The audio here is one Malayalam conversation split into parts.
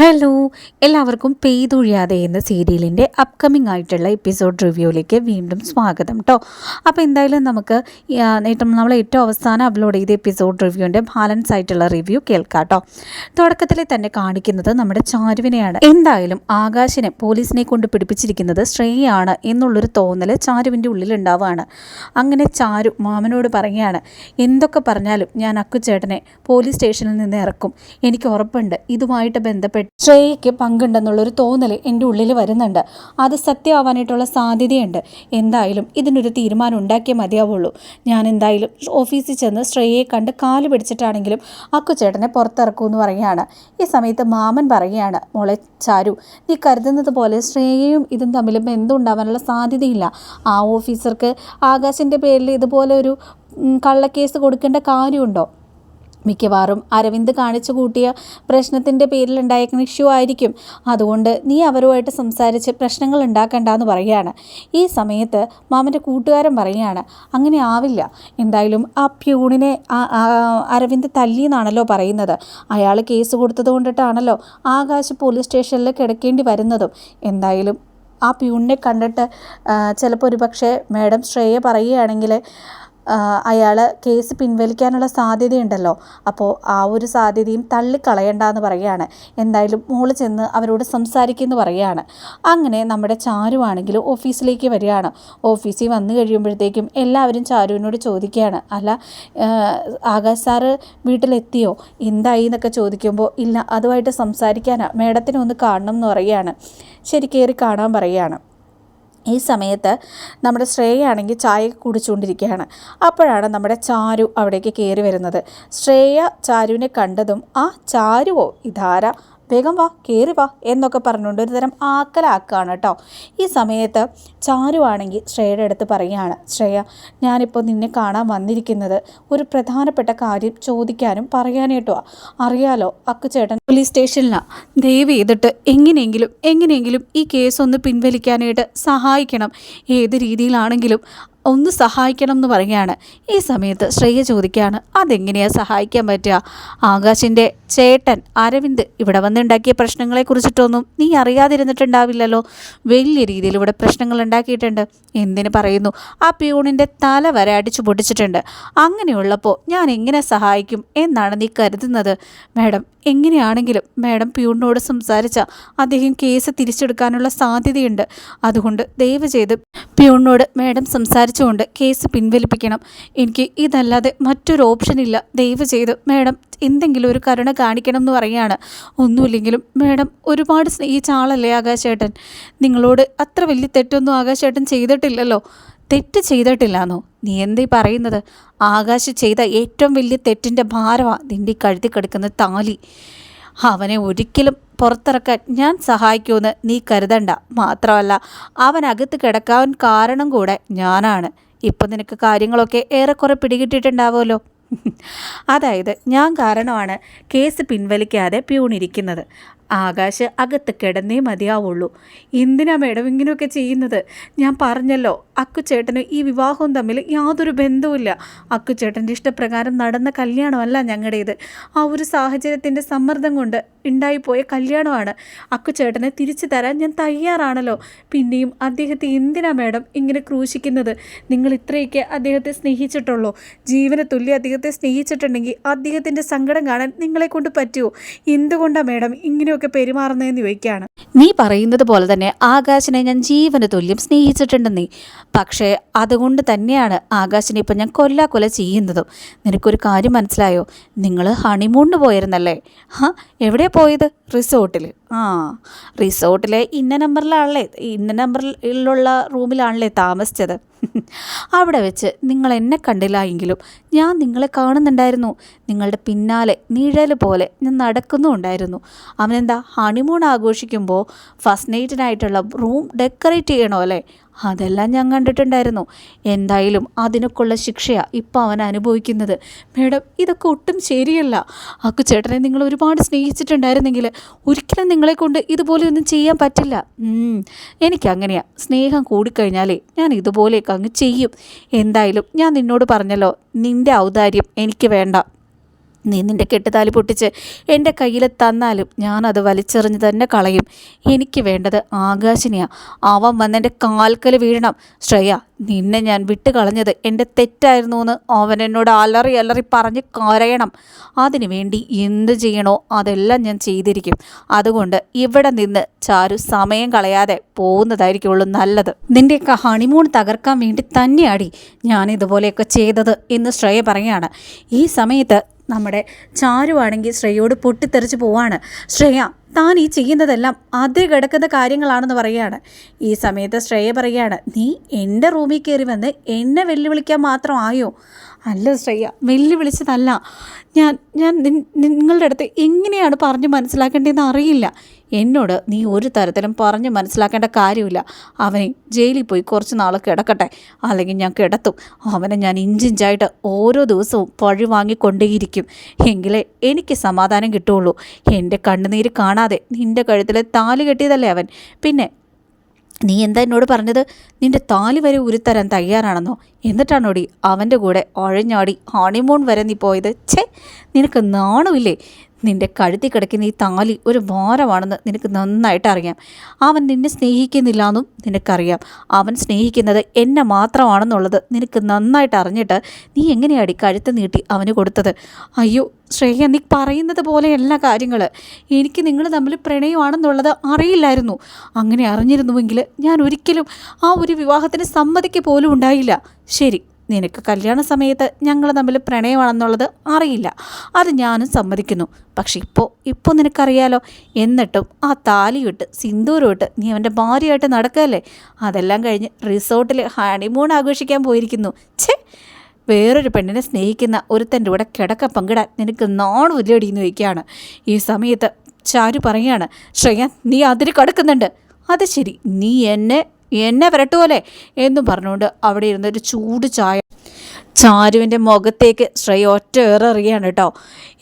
ഹലോ എല്ലാവർക്കും പെയ്തൊഴിയാതെ എന്ന സീരിയലിന്റെ അപ്കമിംഗ് ആയിട്ടുള്ള എപ്പിസോഡ് റിവ്യൂയിലേക്ക് വീണ്ടും സ്വാഗതം കേട്ടോ അപ്പോൾ എന്തായാലും നമുക്ക് ഏറ്റവും നമ്മൾ ഏറ്റവും അവസാനം അപ്ലോഡ് ചെയ്ത എപ്പിസോഡ് റിവ്യൂവിന്റെ ബാലൻസ് ആയിട്ടുള്ള റിവ്യൂ കേൾക്കാം കേട്ടോ തുടക്കത്തിൽ തന്നെ കാണിക്കുന്നത് നമ്മുടെ ചാരുവിനെയാണ്. എന്തായാലും ആകാശിനെ പോലീസിനെ കൊണ്ട് പിടിപ്പിച്ചിരിക്കുന്നത് ശ്രേയാണ് എന്നുള്ളൊരു തോന്നൽ ചാരുവിന്റെ ഉള്ളിലുണ്ടാവുകയാണ് അങ്ങനെ ചാരു മാമനോട് പറയുകയാണ് എന്തൊക്കെ പറഞ്ഞാലും ഞാൻ അക്കുചേട്ടനെ പോലീസ് സ്റ്റേഷനിൽ നിന്ന് ഇറക്കും. എനിക്ക് ഉറപ്പുണ്ട്. ഇതുമായിട്ട് ബന്ധപ്പെട്ട് ശ്രേയയ്ക്ക് പങ്കുണ്ടെന്നുള്ളൊരു തോന്നൽ എന്റെ ഉള്ളിൽ വരുന്നുണ്ട്. അത് സത്യമാവാനായിട്ടുള്ള സാധ്യതയുണ്ട്. എന്തായാലും ഇതിനൊരു തീരുമാനം ഉണ്ടാക്കിയേ മതിയാവുള്ളൂ. ഞാൻ എന്തായാലും ഓഫീസിൽ ചെന്ന് ശ്രേയയെ കണ്ട് കാൽ പിടിച്ചിട്ടാണെങ്കിലും അക്കുചേട്ടനെ പുറത്തിറക്കൂ എന്ന് പറയുകയാണ്. ഈ സമയത്ത് മാമൻ പറയുകയാണ് മോളെ ചാരു നീ കരുതുന്നത് പോലെ ശ്രേയയും ഇതും തമ്മിൽ ബന്ധമുണ്ടാവാനുള്ള സാധ്യതയില്ല. ആ ഓഫീസർക്ക് ആകാശിന്റെ പേരിൽ ഇതുപോലെ ഒരു കള്ളക്കേസ് കൊടുക്കേണ്ട കാര്യമുണ്ടോ? മിക്കവാറും അരവിന്ദ് കാണിച്ചു കൂട്ടിയ പ്രശ്നത്തിന്റെ പേരിലുണ്ടായേക്കുന്ന ഇഷ്യൂ ആയിരിക്കും. അതുകൊണ്ട് നീ അവരുമായിട്ട് സംസാരിച്ച് പ്രശ്നങ്ങൾ ഉണ്ടാക്കണ്ടെന്ന് പറയുകയാണ്. ഈ സമയത്ത് മാമന്റെ കൂട്ടുകാരൻ പറയുകയാണ് അങ്ങനെ ആവില്ല. എന്തായാലും ആ പ്യൂണിനെ അരവിന്ദ് തല്ലി എന്നാണല്ലോ പറയുന്നത്. അയാൾ കേസ് കൊടുത്തത് കൊണ്ടിട്ടാണല്ലോ ആകാശ് പോലീസ് സ്റ്റേഷനിൽ കിടക്കേണ്ടി വരുന്നതും. എന്തായാലും ആ പ്യൂണിനെ കണ്ടിട്ട് ചിലപ്പോൾ ഒരു പക്ഷേ മാഡം ശ്രേയ പറയുകയാണെങ്കിൽ അയാൾ കേസ് പിൻവലിക്കാനുള്ള സാധ്യതയുണ്ടല്ലോ. അപ്പോൾ ആ ഒരു സാധ്യതയും തള്ളിക്കളയണ്ടെന്ന് പറയുകയാണ്. എന്തായാലും മോൾ ചെന്ന് അവരോട് സംസാരിക്കുമെന്ന് പറയുകയാണ്. അങ്ങനെ നമ്മുടെ ചാരുവാണെങ്കിൽ ഓഫീസിലേക്ക് വരികയാണ്. ഓഫീസിൽ വന്നു കഴിയുമ്പോഴത്തേക്കും എല്ലാവരും ചാരുവിനോട് ചോദിക്കുകയാണ്. അല്ല ആകാശ് സാറ് വീട്ടിലെത്തിയോ? എന്തായി എന്നൊക്കെ ചോദിക്കുമ്പോൾ ഇല്ല അതുമായിട്ട് സംസാരിക്കാനാണ് മേഡത്തിനെ ഒന്ന് കാണണം എന്ന് പറയുകയാണ്. ശരി കയറി കാണാൻ പറയുകയാണ്. ഈ സമയത്ത് നമ്മുടെ ശ്രേയാണെങ്കിൽ ചായ കുടിച്ചുകൊണ്ടിരിക്കുകയാണ്. അപ്പോഴാണ് നമ്മുടെ ചാരു അവിടേക്ക് കയറി വരുന്നത്. ശ്രേയ ചാരുവിനെ കണ്ടതും ആ ചാരുവോ? ഇതാരാ? വേഗം വാ കയറി വാ എന്നൊക്കെ പറഞ്ഞുകൊണ്ട് ഒരു തരം ആക്കലാക്കുകയാണ് കേട്ടോ ഈ സമയത്ത് ചാരുവാണെങ്കിൽ ശ്രേയയുടെ അടുത്ത് പറയുകയാണ് ശ്രേയ ഞാനിപ്പോൾ നിന്നെ കാണാൻ വന്നിരിക്കുന്നത് ഒരു പ്രധാനപ്പെട്ട കാര്യം ചോദിക്കാനും പറയാനേട്ടോ അറിയാലോ അക്കുചേട്ടൻ പോലീസ് സ്റ്റേഷനിലാണ് ദയവ് ചെയ്തിട്ട് എങ്ങനെയെങ്കിലും എങ്ങനെയെങ്കിലും ഈ കേസ് ഒന്ന് പിൻവലിക്കാനായിട്ട് സഹായിക്കണം. ഏത് രീതിയിലാണെങ്കിലും ഒന്ന് സഹായിക്കണം എന്ന് പറയുകയാണ്. ഈ സമയത്ത് ശ്രേയ ചോദിക്കുകയാണ് അതെങ്ങനെയാണ് സഹായിക്കാൻ പറ്റുക? ആകാശിന്റെ ചേട്ടൻ അരവിന്ദ് ഇവിടെ വന്നുണ്ടാക്കിയ പ്രശ്നങ്ങളെക്കുറിച്ചിട്ടൊന്നും നീ അറിയാതിരുന്നിട്ടുണ്ടാവില്ലല്ലോ. വലിയ രീതിയിൽ ഇവിടെ പ്രശ്നങ്ങൾ ഉണ്ടാക്കിയിട്ടുണ്ട്. എന്തിന് പറയുന്നു ആ പ്യൂണിന്റെ തല വരെ അടിച്ചു പൊട്ടിച്ചിട്ടുണ്ട്. അങ്ങനെയുള്ളപ്പോൾ ഞാൻ എങ്ങനെ സഹായിക്കും എന്നാണ് നീ കരുതുന്നത്? മാഡം എങ്ങനെയാണെങ്കിലും മാഡം പ്യൂണിനോട് സംസാരിച്ച അദ്ദേഹം കേസ് തിരിച്ചെടുക്കാനുള്ള സാധ്യതയുണ്ട്. അതുകൊണ്ട് ദയവ് ചെയ്ത് പ്യൂണിനോട് മാഡം സംസാരിച്ചുകൊണ്ട് കേസ് പിൻവലിപ്പിക്കണം. എനിക്ക് ഇതല്ലാതെ മറ്റൊരു ഓപ്ഷൻ ഇല്ല. ദയവ് ചെയ്ത് മാഡം എന്തെങ്കിലും ഒരു കരുണ കാണിക്കണം എന്ന് പറയുകയാണ്. ഒന്നുമില്ലെങ്കിലും മാഡം ഒരുപാട് സ്നേഹിച്ച ആളല്ലേ ആകാശേട്ടൻ? നിങ്ങളോട് അത്ര വലിയ തെറ്റൊന്നും ആകാശേട്ടൻ ചെയ്തിട്ടില്ലല്ലോ. തെറ്റ് ചെയ്തിട്ടില്ലാന്നോ? നീ എന്തീ പറയുന്നത്? ആകാശ് ചെയ്ത ഏറ്റവും വലിയ തെറ്റിന്റെ ഭാരമാണ് നിന്റെ കഴുതി കിടക്കുന്ന താലി. അവനെ ഒരിക്കലും പുറത്തിറക്കാൻ ഞാൻ സഹായിക്കുമെന്ന് നീ കരുതണ്ട. മാത്രമല്ല അവൻ അകത്ത് കിടക്കാൻ കാരണം കൂടെ ഞാനാണ്. ഇപ്പം നിനക്ക് കാര്യങ്ങളൊക്കെ ഏറെക്കുറെ പിടികിട്ടിട്ടുണ്ടാവുമല്ലോ. അതായത് ഞാൻ കാരണമാണ് കേസ് പിൻവലിക്കാതെ പ്യൂണിരിക്കുന്നത് ആകാശ് അകത്ത് കിടന്നേ മതിയാവുള്ളൂ. എന്തിനാ മേഡം ഇങ്ങനെയൊക്കെ ചെയ്യുന്നത്? ഞാൻ പറഞ്ഞല്ലോ അക്കുചേട്ടന് ഈ വിവാഹവും തമ്മിൽ യാതൊരു ബന്ധവുമില്ല. അക്കുചേട്ടന്റെ ഇഷ്ടപ്രകാരം നടന്ന കല്യാണമല്ല ഞങ്ങളുടേത്. ആ ഒരു സാഹചര്യത്തിന്റെ സമ്മർദ്ദം കൊണ്ട് ഉണ്ടായിപ്പോയ കല്യാണമാണ്. അക്കുചേട്ടനെ തിരിച്ചു തരാൻ ഞാൻ തയ്യാറാണല്ലോ. പിന്നെയും അദ്ദേഹത്തെ എന്തിനാ മേഡം ഇങ്ങനെ ക്രൂശിക്കുന്നത്? നിങ്ങൾ ഇത്രയൊക്കെ അദ്ദേഹത്തെ സ്നേഹിച്ചിട്ടുള്ളൂ. ജീവന തുല്യ അദ്ദേഹത്തെ സ്നേഹിച്ചിട്ടുണ്ടെങ്കിൽ അദ്ദേഹത്തിന്റെ സങ്കടം കാണാൻ നിങ്ങളെ കൊണ്ട് പറ്റുമോ എന്തുകൊണ്ടാണ് മേഡം ഇങ്ങനെയൊക്കെ പെരുമാറുന്നതെന്ന് ചോദിക്കുകയാണ്. നീ പറയുന്നത് പോലെ തന്നെ ആകാശിനെ ഞാൻ ജീവന തുല്യം സ്നേഹിച്ചിട്ടുണ്ടെന്നേ. പക്ഷേ അതുകൊണ്ട് തന്നെയാണ് ആകാശിനെ ഇപ്പം ഞാൻ കൊല്ലാ കൊല ചെയ്യുന്നതും. നിനക്കൊരു കാര്യം മനസ്സിലായോ? നിങ്ങൾ ഹണിമൂണിന് പോയിരുന്നല്ലേ? ഹാ എവിടെ പോയത്? റിസോർട്ടിൽ ആ റിസോർട്ടിലെ ഇന്ന നമ്പറിലാണല്ലേ ഇന്ന നമ്പറിലുള്ള റൂമിലാണല്ലേ താമസിച്ചത്? അവിടെ വെച്ച് നിങ്ങൾ എന്നെ കണ്ടില്ല എങ്കിലും ഞാൻ നിങ്ങളെ കാണുന്നുണ്ടായിരുന്നു. നിങ്ങളുടെ പിന്നാലെ നിഴൽ പോലെ ഞാൻ നടക്കുന്നുണ്ടായിരുന്നു അവനെന്താ ഹണിമൂൺ ആഘോഷിക്കുമ്പോൾ ഫസ്റ്റ് നൈറ്റിനായിട്ടുള്ള റൂം ഡെക്കറേറ്റ് ചെയ്യണോ അല്ലേ? അതെല്ലാം ഞാൻ കണ്ടിട്ടുണ്ടായിരുന്നു. എന്തായാലും അതിനൊക്കെയുള്ള ശിക്ഷയാണ് ഇപ്പോൾ അവൻ അനുഭവിക്കുന്നത്. മേഡം ഇതൊക്കെ ഒട്ടും ശരിയല്ല. അക്കു ചേട്ടനെ നിങ്ങൾ ഒരുപാട് സ്നേഹിച്ചിട്ടുണ്ടായിരുന്നെങ്കിൽ ഒരിക്കലും നിങ്ങളെ കൊണ്ട് ഇതുപോലെയൊന്നും ചെയ്യാൻ പറ്റില്ല. എനിക്കങ്ങനെയാണ് എനിക്കങ്ങനെയാ. സ്നേഹം കൂടിക്കഴിഞ്ഞാലേ ഞാൻ ഇതുപോലെയൊക്കെ അങ്ങ് ചെയ്യും. എന്തായാലും ഞാൻ നിന്നോട് പറഞ്ഞല്ലോ നിന്റെ ഔദാര്യം എനിക്ക് വേണ്ട. നീ നിന്റെ കെട്ടുതാലി പൊട്ടിച്ച് എന്റെ കയ്യിൽ തന്നാലും ഞാനത് വലിച്ചെറിഞ്ഞ് തന്നെ കളയും. എനിക്ക് വേണ്ടത് ആകാശിനെയാണ് അവൻ വന്നെന്റെ കാൽക്കൽ വീഴണം. ശ്രേയ നിന്നെ ഞാൻ വിട്ട് കളഞ്ഞത് എന്റെ തെറ്റായിരുന്നു എന്ന് അവൻ എന്നോട് അലറി അലറി പറഞ്ഞ് കരയണം. അതിനു വേണ്ടി എന്ത് ചെയ്യണോ അതെല്ലാം ഞാൻ ചെയ്തിരിക്കും. അതുകൊണ്ട് ഇവിടെ നിന്ന് ചാരു സമയം കളയാതെ പോകുന്നതായിരിക്കുള്ളൂ നല്ലത്. നിന്റെയൊക്കെ ഹണിമൂൺ തകർക്കാൻ വേണ്ടി തന്നെയാടി ഞാൻ ഇതുപോലെയൊക്കെ ചെയ്തത് എന്ന് ശ്രേയ പറയാണ്. ഈ സമയത്ത് നമ്മുടെ ചാരുവാണെങ്കിൽ ശ്രേയോട് പൊട്ടിത്തെറിച്ച് പോവാണ്. ശ്രേയ താൻ ഈ ചെയ്യുന്നതെല്ലാം അതേ കിടക്കുന്ന കാര്യങ്ങളാണെന്ന് പറയുകയാണ്. ഈ സമയത്ത് ശ്രേയ പറയുകയാണ് നീ എന്റെ റൂമിൽ കയറി വന്ന് എന്നെ വെല്ലുവിളിക്കാൻ മാത്രം ആയോ? അല്ല ശ്രേയ വെല്ലുവിളിച്ചതല്ല. ഞാൻ ഞാൻ നിങ്ങളുടെ അടുത്ത് എങ്ങനെയാണ് പറഞ്ഞ് മനസ്സിലാക്കേണ്ടതെന്ന് അറിയില്ല. എന്നോട് നീ ഒരു തരത്തിലും പറഞ്ഞ് മനസ്സിലാക്കേണ്ട കാര്യമില്ല. അവനെ ജയിലിൽ പോയി കുറച്ച് നാൾ കിടക്കട്ടെ. അല്ലെങ്കിൽ ഞാൻ കിടത്തും. അവനെ ഞാൻ ഇഞ്ചിഞ്ചായിട്ട് ഓരോ ദിവസവും പഴി വാങ്ങിക്കൊണ്ടേയിരിക്കും. എങ്കിലേ എനിക്ക് സമാധാനം കിട്ടുള്ളൂ. എന്റെ കണ്ണുനീര് കാണാതെ നിന്റെ കഴുത്തിൽ താലി കെട്ടിയതല്ലേ അവൻ? പിന്നെ നീ എന്താ എന്നോട് പറഞ്ഞത്? നിന്റെ താലി വരെ ഉരുത്തരാൻ തയ്യാറാണെന്നോ? എന്നിട്ടാണോടി അവന്റെ കൂടെ ഒഴഞ്ഞാടി ഹണിമൂൺ വരെ നീ പോയത്? ഛേ നിനക്ക് നാണമില്ലേ? നിന്റെ കഴുത്തി കിടക്കുന്ന ഈ താലി ഒരു ഭാരമാണെന്ന് നിനക്ക് നന്നായിട്ട് അറിയാം. അവൻ നിന്നെ സ്നേഹിക്കുന്നില്ല എന്നും നിനക്കറിയാം. അവൻ സ്നേഹിക്കുന്നത് എന്നെ മാത്രമാണെന്നുള്ളത് നിനക്ക് നന്നായിട്ട് അറിഞ്ഞിട്ട് നീ എങ്ങനെയാടി കഴുത്ത് നീട്ടി അവന് കൊടുത്തത്? അയ്യോ ശ്രേയ നീ പറയുന്നത് പോലെയല്ല കാര്യങ്ങൾ എനിക്ക് നിങ്ങൾ തമ്മിൽ പ്രണയമാണെന്നുള്ളത് അറിയില്ലായിരുന്നു. അങ്ങനെ അറിഞ്ഞിരുന്നുവെങ്കിൽ ഞാൻ ഒരിക്കലും ആ ഒരു വിവാഹത്തിന് സമ്മതിക്ക് പോലും ഉണ്ടായില്ല. ശരി നിനക്ക് കല്യാണ സമയത്ത് ഞങ്ങൾ തമ്മിൽ പ്രണയമാണെന്നുള്ളത് അറിയില്ല. അത് ഞാനും സമ്മതിക്കുന്നു. പക്ഷെ ഇപ്പോൾ ഇപ്പോൾ നിനക്കറിയാലോ എന്നിട്ടും ആ താലിയിട്ട് സിന്ദൂരമിട്ട് നീ അവന്റെ ഭാര്യയായിട്ട് നടക്കല്ലേ? അതെല്ലാം കഴിഞ്ഞ് റിസോർട്ടിൽ ഹണിമൂൺ ആഘോഷിക്കാൻ പോയിരിക്കുന്നു. ഛേ! വേറൊരു പെണ്ണിനെ സ്നേഹിക്കുന്ന ഒരുത്തന്റെ കൂടെ കിടക്ക പങ്കിടാൻ നിനക്ക് നാണു എന്ന് വയ്ക്കുകയാണ് ഈ സമയത്ത് ചാരു പറയാണ് ശ്രേയ നീ അതിര് കടക്കുന്നുണ്ട്. അത് ശരി. നീ എന്നെ എന്നെ വരട്ടുപോലെ എന്ന് പറഞ്ഞുകൊണ്ട് അവിടെ ഇരുന്നൊരു ചൂട് ചായ ചാരുവിന്റെ മുഖത്തേക്ക് ശ്രേയ ഒറ്റ ഏറെറിയാണ് കേട്ടോ.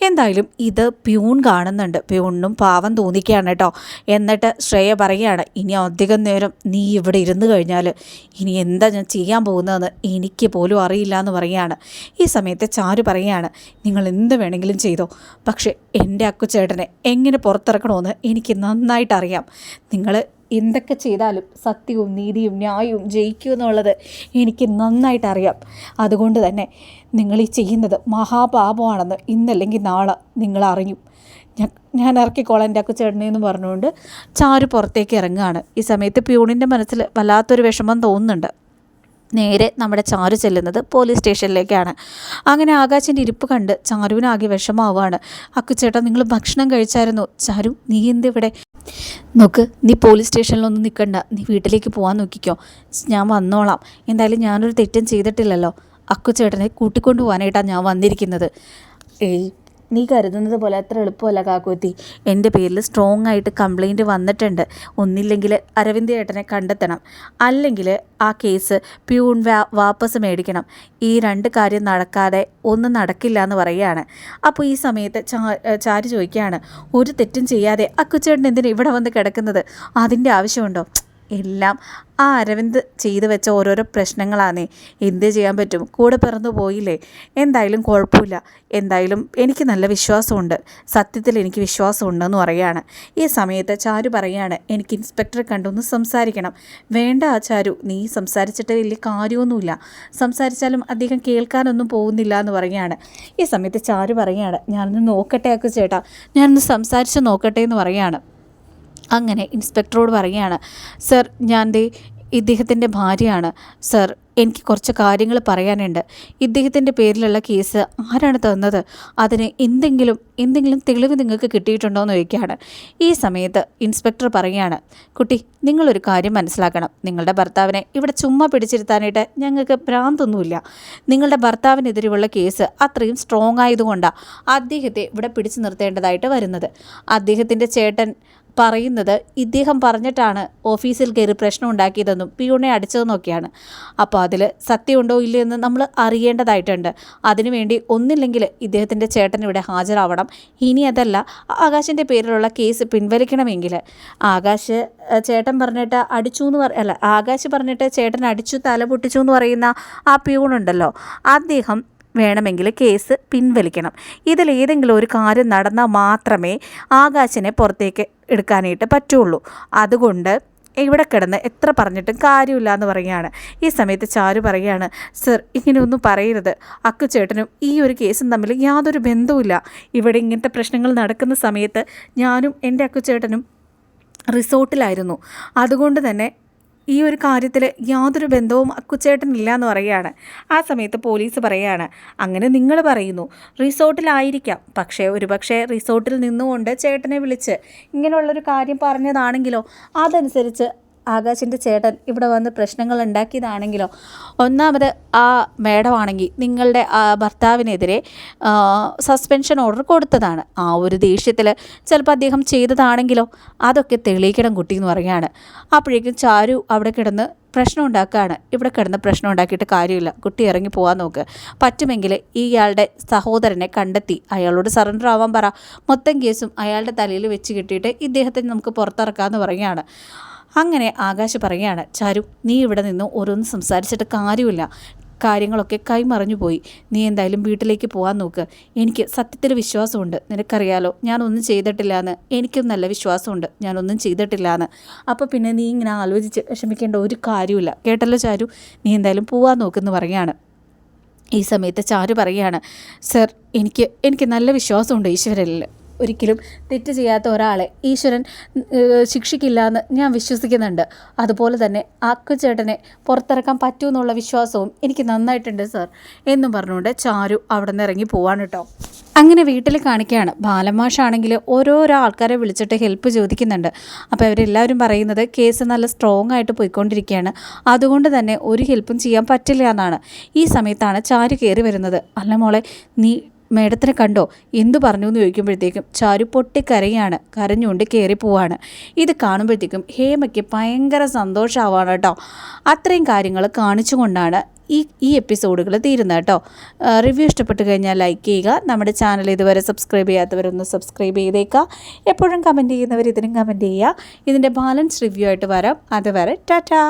എന്തായാലും ഇത് പ്യൂൺ കാണുന്നുണ്ട്. പ്യൂണിനും പാവം തോന്നിക്കുകയാണ് കേട്ടോ. എന്നിട്ട് ശ്രേയ പറയുകയാണ് ഇനി അധികം നേരം നീ ഇവിടെ ഇരുന്ന് കഴിഞ്ഞാൽ ഇനി എന്താ ഞാൻ ചെയ്യാൻ പോകുന്നതെന്ന് എനിക്ക് പോലും അറിയില്ല എന്ന് പറയുകയാണ്. ഈ സമയത്ത് ചാരു പറയുകയാണ് നിങ്ങൾ എന്ത് വേണമെങ്കിലും ചെയ്തോ. പക്ഷേ എന്റെ അക്കുച്ചേട്ടനെ എങ്ങനെ പുറത്തിറക്കണമെന്ന് എനിക്ക് നന്നായിട്ട് അറിയാം. നിങ്ങൾ എന്തൊക്കെ ചെയ്താലും സത്യവും നീതിയും ന്യായവും ജയിക്കും എന്നുള്ളത് എനിക്ക് നന്നായിട്ട് അറിയാം. അതുകൊണ്ട് തന്നെ നിങ്ങൾ ഈ ചെയ്യുന്നത് മഹാപാപമാണെന്ന് ഇന്നല്ലെങ്കിൽ നാളെ നിങ്ങൾ അറിഞ്ഞു ഞാൻ ഇറക്കിക്കോളാം എന്റെ അക്കുച്ചേട്ടനെ എന്ന് പറഞ്ഞുകൊണ്ട് ചാരു പുറത്തേക്ക് ഇറങ്ങുകയാണ്. ഈ സമയത്ത് പ്യൂണിന്റെ മനസ്സിൽ വല്ലാത്തൊരു വിഷമം തോന്നുന്നുണ്ട്. നേരെ നമ്മുടെ ചാരു ചെല്ലുന്നത് പോലീസ് സ്റ്റേഷനിലേക്കാണ്. അങ്ങനെ ആകാശിന്റെ ഇരിപ്പ് കണ്ട് ചാരുവിനാകെ വിഷമാവുകയാണ് അക്കുച്ചേട്ടാ നിങ്ങൾ ഭക്ഷണം കഴിച്ചായിരുന്നു? ചാരു നീ എന്തിവിടെ? നോക്ക് നീ പോലീസ് സ്റ്റേഷനിലൊന്നും നിൽക്കണ്ട നീ വീട്ടിലേക്ക് പോകാൻ നോക്കിക്കോ. ഞാൻ വന്നോളാം. എന്തായാലും ഞാനൊരു തെറ്റും ചെയ്തിട്ടില്ലല്ലോ. അക്കുച്ചേട്ടനെ കൂട്ടിക്കൊണ്ടു പോകാനായിട്ടാണ് ഞാൻ വന്നിരിക്കുന്നത്. ഏയ് നീ കരുതുന്നത് പോലെ അത്ര എളുപ്പമല്ല കാക്കോത്തി എന്റെ പേരിൽ സ്ട്രോങ് ആയിട്ട് കംപ്ലൈന്റ് വന്നിട്ടുണ്ട്. ഒന്നില്ലെങ്കിൽ അരവിന്ദ് ഏട്ടനെ കണ്ടെത്തണം. അല്ലെങ്കിൽ ആ കേസ് പ്യൂൺ വാ വാപ്പസ് മേടിക്കണം. ഈ രണ്ട് കാര്യം നടക്കാതെ ഒന്നും നടക്കില്ല എന്ന് പറയുകയാണ്. അപ്പോൾ ഈ സമയത്ത് ചാരി ചോദിക്കുകയാണ് ഒരു തെറ്റും ചെയ്യാതെ അക്കുച്ചേട്ടൻ എന്തിനാണ് ഇവിടെ വന്ന് കിടക്കുന്നത്? അതിന്റെ ആവശ്യമുണ്ടോ? എല്ലാം ആ അരവിന്ദ് ചെയ്തു വെച്ച ഓരോരോ പ്രശ്നങ്ങളാണേ എന്ത് ചെയ്യാൻ പറ്റും? കൂടെ പിറന്നു പോയില്ലേ? എന്തായാലും കുഴപ്പമില്ല. എന്തായാലും എനിക്ക് നല്ല വിശ്വാസമുണ്ട്. സത്യത്തിൽ എനിക്ക് വിശ്വാസമുണ്ടെന്ന് പറയുകയാണ്. ഈ സമയത്ത് ചാരു പറയുകയാണ് എനിക്ക് ഇൻസ്പെക്ടറെ കണ്ടൊന്ന് സംസാരിക്കണം. വേണ്ട ആ ചാരു നീ സംസാരിച്ചിട്ട് വലിയ കാര്യമൊന്നുമില്ല. സംസാരിച്ചാലും അധികം കേൾക്കാനൊന്നും പോകുന്നില്ല എന്ന് പറയുകയാണ്. ഈ സമയത്ത് ചാരു പറയുകയാണ് ഞാനൊന്ന് നോക്കട്ടെ ഒക്കെ ചേട്ടാ. ഞാനൊന്ന് സംസാരിച്ച് നോക്കട്ടെ എന്ന് പറയുകയാണ്. അങ്ങനെ ഇൻസ്പെക്ടറോട് പറയുകയാണ് സർ ഞാൻ ദേ ഇദ്ദേഹത്തിന്റെ ഭാര്യയാണ്. സർ എനിക്ക് കുറച്ച് കാര്യങ്ങൾ പറയാനുണ്ട്. ഇദ്ദേഹത്തിന്റെ പേരിലുള്ള കേസ് ആരാണ് തന്നത്? അതിന് എന്തെങ്കിലും എന്തെങ്കിലും തെളിവ് നിങ്ങൾക്ക് കിട്ടിയിട്ടുണ്ടോ എന്ന് ചോദിക്കുകയാണ്. ഈ സമയത്ത് ഇൻസ്പെക്ടർ പറയുകയാണ് കുട്ടി നിങ്ങളൊരു കാര്യം മനസ്സിലാക്കണം. നിങ്ങളുടെ ഭർത്താവിനെ ഇവിടെ ചുമ്മാ പിടിച്ചിരുത്താനായിട്ട് ഞങ്ങൾക്ക് ഭ്രാന്തൊന്നുമില്ല. നിങ്ങളുടെ ഭർത്താവിനെതിരെയുള്ള കേസ് അത്രയും സ്ട്രോങ് ആയതുകൊണ്ടാണ് അദ്ദേഹത്തെ ഇവിടെ പിടിച്ചു നിർത്തേണ്ടതായിട്ട് വരുന്നത്. അദ്ദേഹത്തിന്റെ ചേട്ടൻ പറയുന്നത് ഇദ്ദേഹം പറഞ്ഞിട്ടാണ് ഓഫീസിൽ കയറി പ്രശ്നം ഉണ്ടാക്കിയതെന്നും പിയൂണെ അടിച്ചതെന്നൊക്കെയാണ് അപ്പോൾ അതിൽ സത്യമുണ്ടോ ഇല്ലയോ എന്ന് നമ്മൾ അറിയേണ്ടതായിട്ടുണ്ട്. അതിനുവേണ്ടി ഒന്നില്ലെങ്കിൽ ഇദ്ദേഹത്തിന്റെ ചേട്ടൻ ഇവിടെ ഹാജരാവണം. ഇനി അതല്ല ആകാശിന്റെ പേരിലുള്ള കേസ് പിൻവലിക്കണമെങ്കിൽ. ആകാശ് ചേട്ടൻ പറഞ്ഞിട്ട് അടിച്ചു എന്ന് പറ അല്ല ആകാശ് പറഞ്ഞിട്ട് ചേട്ടൻ അടിച്ചു തല പൊട്ടിച്ചു എന്ന് പറയുന്ന ആ പ്യൂണുണ്ടല്ലോ അദ്ദേഹം വേണമെങ്കിൽ കേസ് പിൻവലിക്കണം. ഇതിലേതെങ്കിലും ഒരു കാര്യം നടന്നാൽ മാത്രമേ ആകാശിനെ പുറത്തേക്ക് എടുക്കാനായിട്ട് പറ്റുള്ളൂ. അതുകൊണ്ട് ഇവിടെ കിടന്ന് എത്ര പറഞ്ഞിട്ടും കാര്യമില്ല എന്ന് പറയുകയാണ്. ഈ സമയത്ത് ചാരു പറയുകയാണ് സർ ഇങ്ങനെയൊന്നും പറയരുത്. അക്കുചേട്ടനും ഈ ഒരു കേസും തമ്മിൽ യാതൊരു ബന്ധവുമില്ല. ഇവിടെ ഇങ്ങനത്തെ പ്രശ്നങ്ങൾ നടക്കുന്ന സമയത്ത് ഞാനും എന്റെ അക്കുചേട്ടനും റിസോർട്ടിലായിരുന്നു. അതുകൊണ്ട് തന്നെ ഈ ഒരു കാര്യത്തിൽ യാതൊരു ബന്ധവും അക്കുച്ചേട്ടനില്ല എന്ന് പറയുകയാണ്. ആ സമയത്ത് പോലീസ് പറയുകയാണ് അങ്ങനെ നിങ്ങൾ പറയുന്നു. റിസോർട്ടിലായിരിക്കാം. പക്ഷേ ഒരുപക്ഷെ റിസോർട്ടിൽ നിന്നുകൊണ്ട് ചേട്ടനെ വിളിച്ച് ഇങ്ങനെയുള്ളൊരു കാര്യം പറഞ്ഞതാണെങ്കിലോ അതനുസരിച്ച് ആകാശിന്റെ ചേട്ടൻ ഇവിടെ വന്ന് പ്രശ്നങ്ങൾ ഉണ്ടാക്കിയതാണെങ്കിലോ ഒന്നാമത് ആ മേഡമാണെങ്കിൽ നിങ്ങളുടെ ഭർത്താവിനെതിരെ സസ്പെൻഷൻ ഓർഡർ കൊടുത്തതാണ്. ആ ഒരു ദേഷ്യത്തിൽ ചിലപ്പോൾ അദ്ദേഹം ചെയ്തതാണെങ്കിലോ അതൊക്കെ തെളിയിക്കണം കുട്ടി എന്ന് പറയുകയാണ്. അപ്പോഴേക്കും ചാരു അവിടെ കിടന്ന് പ്രശ്നം ഉണ്ടാക്കുകയാണ്. ഇവിടെ കിടന്ന് പ്രശ്നം ഉണ്ടാക്കിയിട്ട് കാര്യമില്ല. കുട്ടി ഇറങ്ങി പോകാൻ നോക്ക്. പറ്റുമെങ്കിൽ ഇയാളുടെ സഹോദരനെ കണ്ടെത്തി. അയാളോട് സറണ്ടർ ആവാൻ പറ. മൊത്തം കേസും അയാളുടെ തലയിൽ വെച്ച് കിട്ടിയിട്ട് ഇദ്ദേഹത്തെ നമുക്ക് പുറത്തിറക്കാമെന്ന് പറയുകയാണ്. അങ്ങനെ ആകാശ് പറയുകയാണ് ചാരു നീ ഇവിടെ നിന്ന് ഓരോന്ന് സംസാരിച്ചിട്ട് കാര്യമില്ല. കാര്യങ്ങളൊക്കെ കൈമറിഞ്ഞു പോയി. നീ എന്തായാലും വീട്ടിലേക്ക് പോകാൻ നോക്ക്. എനിക്ക് സത്യത്തിൽ വിശ്വാസമുണ്ട്. നിനക്കറിയാലോ ഞാനൊന്നും ചെയ്തിട്ടില്ല എന്ന് എനിക്കും നല്ല വിശ്വാസമുണ്ട്. ഞാനൊന്നും ചെയ്തിട്ടില്ല എന്ന് അപ്പോൾ പിന്നെ നീ ഇങ്ങനെ ആലോചിച്ച് വിഷമിക്കേണ്ട ഒരു കാര്യമില്ല. കേട്ടല്ലോ ചാരു? നീ എന്തായാലും പോകാൻ നോക്കെന്ന് പറയുകയാണ്. ഈ സമയത്ത് ചാരു പറയുകയാണ് സർ എനിക്ക് എനിക്ക് നല്ല വിശ്വാസമുണ്ട് ഈശ്വരനിൽ. ഒരിക്കലും തെറ്റ് ചെയ്യാത്ത ഒരാളെ ഈശ്വരൻ ശിക്ഷിക്കില്ല എന്ന് ഞാൻ വിശ്വസിക്കുന്നുണ്ട്. അതുപോലെ തന്നെ ചേട്ടനെ പുറത്തിറക്കാൻ പറ്റുമെന്നുള്ള വിശ്വാസവും എനിക്ക് നന്നായിട്ടുണ്ട് സർ എന്നും പറഞ്ഞുകൊണ്ട് ചാരു അവിടെ നിന്ന് ഇറങ്ങി പോവാണ് കേട്ടോ. അങ്ങനെ വീട്ടിൽ കാണിക്കുകയാണ്. ബാലമാഷാണെങ്കിൽ ഓരോരോ ആൾക്കാരെ വിളിച്ചിട്ട് ഹെൽപ്പ് ചോദിക്കുന്നുണ്ട്. അപ്പോൾ അവരെല്ലാവരും പറയുന്നത് കേസ് നല്ല സ്ട്രോങ് ആയിട്ട് പോയിക്കൊണ്ടിരിക്കുകയാണ്. അതുകൊണ്ട് തന്നെ ഒരു ഹെൽപ്പും ചെയ്യാൻ പറ്റില്ല എന്നാണ്. ഈ സമയത്താണ് ചാരു കയറി വരുന്നത്. അല്ല മോളെ നീ മേഡത്തിനെ കണ്ടോ? എന്തു പറഞ്ഞു എന്ന് ചോദിക്കുമ്പോഴത്തേക്കും ചാരു പൊട്ടിക്കരയാണ് കരഞ്ഞുകൊണ്ട് കയറി പോവാണ്. ഇത് കാണുമ്പോഴത്തേക്കും ഹേമയ്ക്ക് ഭയങ്കര സന്തോഷമാവാണ് കേട്ടോ. അത്രയും കാര്യങ്ങൾ കാണിച്ചുകൊണ്ടാണ് ഈ ഈ എപ്പിസോഡുകൾ തീരുന്നത് കേട്ടോ. റിവ്യൂ ഇഷ്ടപ്പെട്ട് കഴിഞ്ഞാൽ ലൈക്ക് ചെയ്യുക നമ്മുടെ ചാനൽ ഇതുവരെ സബ്സ്ക്രൈബ് ചെയ്യാത്തവരൊന്ന് സബ്സ്ക്രൈബ് ചെയ്തേക്കുക. എപ്പോഴും കമന്റ് ചെയ്യുന്നവർ ഇതിനും കമന്റ് ചെയ്യുക. ഇതിന്റെ ബാലൻസ് റിവ്യൂ ആയിട്ട് വരാം. അതുവരെ ടാറ്റാ.